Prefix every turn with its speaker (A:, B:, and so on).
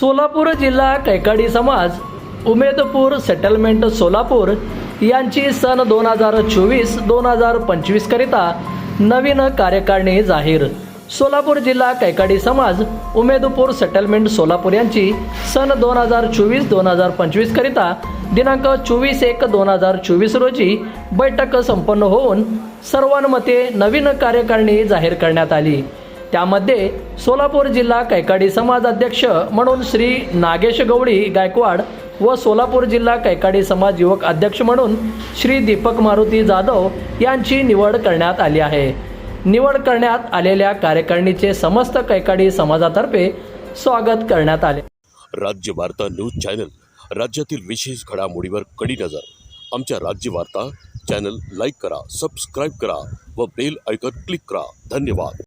A: सोलापूर जिल्हा कैकाडी समाज उमेदपूर सेटलमेंट सोलापूर यांची सन दोन हजार चोवीस दोन हजार पंचवीस करिता नवीन कार्यकारिणी जाहीर. सोलापूर जिल्हा कैकाडी समाज उमेदपूर सेटलमेंट सोलापूर यांची सन दोन हजार चोवीस दोन हजार पंचवीस करिता दिनांक चोवीस एक दोन हजार चोवीस रोजी बैठक संपन्न होऊन सर्वानुमते नवीन कार्यकारिणी जाहीर करण्यात आली. त्यामध्ये सोलापूर जिल्हा कैकाडी समाज अध्यक्ष म्हणून श्री नागेश गवळी गायकवाड व सोलापूर जिल्हा कैकाडी समाज युवक अध्यक्ष म्हणून श्री दीपक मारुती जाधव यांची निवड करण्यात आली आहे. निवड करण्यात आलेल्या कार्यकारिणीचे समस्त कैकाडी समाजातर्फे स्वागत करण्यात आले.
B: राज्य वार्ता न्यूज चॅनल राज्यातील विशेष घडामोडीवर कडी नजर. आमच्या राज्य वार्ता चॅनल लाईक करा सबस्क्राईब करा व बेल आयकॉन क्लिक करा. धन्यवाद.